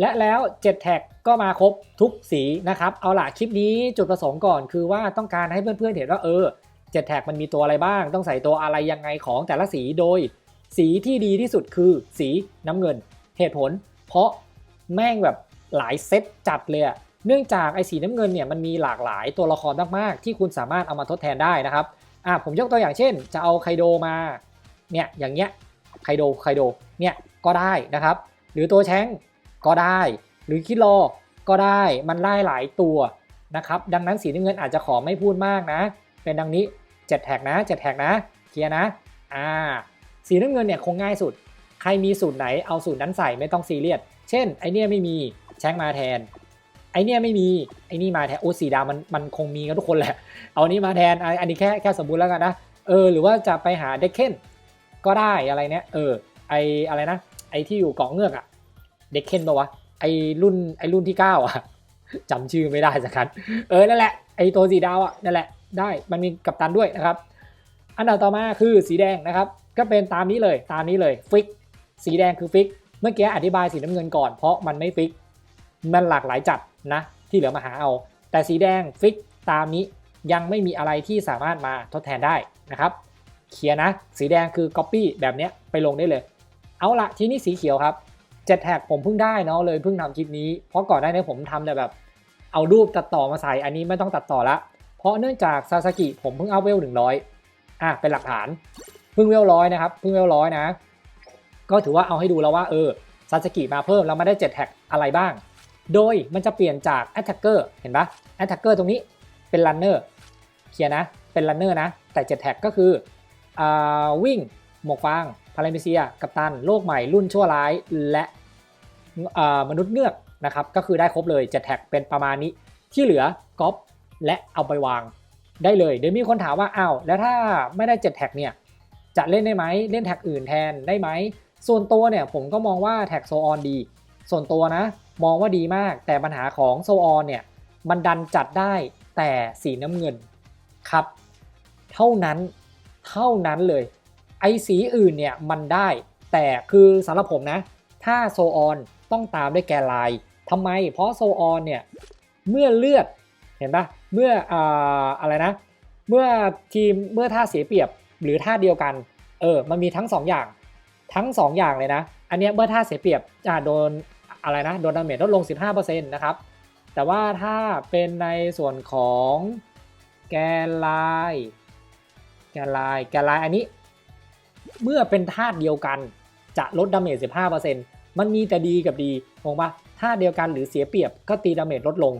และแล้ว 7 แท็กก็มาครบทุกสีนะครับ เอาล่ะคลิปนี้จุดประสงค์ก่อนคือว่าต้องการให้เพื่อนๆเห็นว่าเออ7แท็กมันมีตัวอะไรบ้าง ต้องใส่ตัวอะไรยังไงของแต่ละสีโดย สีที่ดีที่สุดคือสีน้ำเงิน เหตุผล เพราะแม่งแบบหลายเซตจัดเลยเนื่องจากไอ้สีน้ำเงินเนี่ยมันมีหลากหลายตัวละครมากๆ ที่คุณสามารถเอามาทดแทนได้นะครับอะผมยกตัวอย่างเช่น จะเอาไคโดมาเนี่ยอย่างเงี้ยไคโดไคโดเนี่ยก็ได้นะครับ หรือตัวแชง ก็ได้ หรือคิโลก็ได้มันไล่หลายตัวนะครับดังนั้นสีน้ำเงินอาจจะขอไม่พูดมากนะ เป็นดังนี้ 7 แท็กนะ 7 แท็กนะเคลียร์นะอ่าสีน้ำเงินเนี่ยคงง่ายสุด ใครมีสูตรไหนเอาสูตรนั้นใส่ไม่ต้องซีเรียสเช่นไอเนี้ยไม่มีแชงมาแทนไอเนี้ยไม่มีไอนี่มาแทนโอ้สีดำมันมันคงมีกันทุกคนแหละ เอานี้มาแทนอันนี้แค่แค่สมมุติแล้วกันนะเออหรือว่าจะไปหาเด็กเคนก็ได้อะไรเนี้ยเออไออะไรนะไอที่อยู่เกาะเงือกอะ เด็กเคนปะวะไอรุ่นไอรุ่นที่ 9อะจำชื่อไม่ได้สักครั้นเออนั่นแหละไอตัวสีดาวอะนั่นแหละได้มันมีกัปตันด้วยนะครับ อันดับต่อมาคือสีแดงนะครับ ก็เป็นตามนี้เลยตามนี้เลยฟิกสีแดงคือฟิกเมื่อกี้อธิบายสีน้ำเงินก่อนเพราะมันไม่ฟิกมันหลากหลายจัดนะที่เหลือมาหาเอา แต่สีแดงฟิกตามนี้ยังไม่มีอะไรที่สามารถมาทดแทนได้นะครับเคลียร์นะ สีแดงคือ Copy แบบนี้ไปลงได้เลย เอาละทีนี้สีเขียวครับ เจ็ดแท็กผมเพิ่งได้เนาะเลยเพิ่งทำคลิปนี้ เพราะก่อนหน้านี้ผมทำแต่แบบเอารูปตัดต่อมาใส่อันนี้ไม่ต้องตัดต่อละ เพราะเนื่องจากซาสกิผมเพิ่งเอาเวลหนึ่งร้อยอะเป็นหลักฐานเพิ่งเวลร้อยนะครับเพิ่งเวลร้อยนะ ก็ถือว่าเอาให้ดูแล้วว่าเออซาสกิมาเพิ่มแล้วมาได้7แท็กอะไรบ้าง โดยมันจะเปลี่ยนจาก Attacker เห็นปะ Attacker ตรงนี้เป็น Runner เคลียร์นะ เป็น Runner นะ แต่7แท็กก็คืออวิ่ง หมวกฟางพาราเมเซีย กัปตัน โลกใหม่รุ่นชั่วร้าย และ มนุษย์เงือกนะครับก็คือได้ครบเลย7แท็กเป็นประมาณนี้ที่เหลือก๊อปและเอาไปวางได้เลยเดี๋ยวมีคนถามว่าอ้าวแล้วถ้าไม่ได้7แท็กเนี่ยจะเล่นได้ไหมเล่นแท็กอื่นแทนได้ไหมส่วนตัวเนี่ยผมก็มองว่าแท็กโซออนดี ส่วนตัวนะมองว่าดีมากแต่ปัญหาของโซออนเนี่ยมันดันจัดได้แต่สีน้ำเงินครับ เท่านั้นเท่านั้นเลย ไอสีอื่นเนี่ยมันได้ แต่คือสำหรับผมนะ ถ้าโซออนต้องตามด้วยแกไลน์ทำไม เพราะโซออนเนี่ยเมื่อเลือดเห็นปะเมื่ออ่าอะไรนะ เมื่อทีมเมื่อท่าเสียเปรียบหรือท่าเดียวกันเออมันมีทั้ง 2 อย่างทั้ง 2 อย่างเลยนะ อันนี้เมื่อท่าเสียเปรียบจะโดนอะไรนะโดนดาเมจลดลง 15%นะครับแต่ว่าถ้าเป็นในส่วนของแกนลน์แกนลน์แกนลน์อันนี้ เมื่อเป็นธาตุเดียวกัน จะลดดาเมจ 15%มันมีแต่ดีกับดีมองปะธาตุเดียวกันหรือเสียเปรียบก็ตีดาเมจลดลง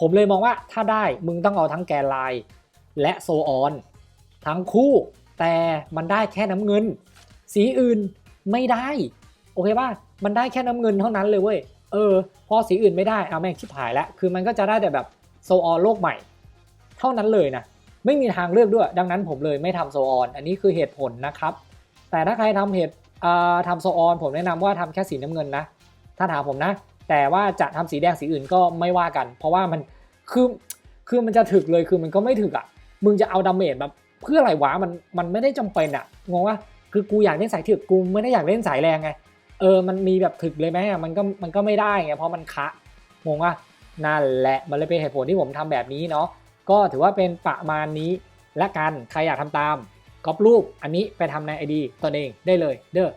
ผมเลยมองว่าถ้าได้มึงต้องเอาทั้งแกนไลน์และโซออน ทั้งคู่ แต่มันได้แค่น้ำเงิน สีอื่นไม่ได้ โอเคป่ะมันได้แค่น้ำเงินเท่านั้นเลยเว้ยเออพอสีอื่นไม่ได้เอาแม่งชิบหายแล้วคือมันก็จะได้แต่แบบโซออนโลกใหม่ เท่านั้นเลยนะไม่มีทางเลือกด้วย ดังนั้นผมเลยไม่ทำโซออน อันนี้คือเหตุผลนะครับ แต่ถ้าใครทำเหตุ ทำโซออนผมแนะนำว่าทำแค่สีน้ำเงินนะ ถ้าถามผมนะ แต่ว่าจะทำสีแดงสีอื่นก็ไม่ว่ากัน เพราะว่ามันคือคือมันจะถึกเลยคือมันก็ไม่ถึกอะ มึงจะเอาดาเมจแบบเพื่ออะไรวะมันมันไม่ได้จำเป็นอะงงว่าคือกูอยากเล่นสายถึกกูไม่ได้อยากเล่นสายแรงไงเออมันมีแบบถึกเลยไหมมันก็มันก็ไม่ได้ไงเพราะมันคะงงว่านั่นแหละมันเลยเป็นเหตุผลที่ผมทำแบบนี้เนาะก็ถือว่าเป็นประมาณนี้และกันใครอยากทำตาม ก๊อปรูปอันนี้ไปทำใน ID ตนเองได้เลยเด้อ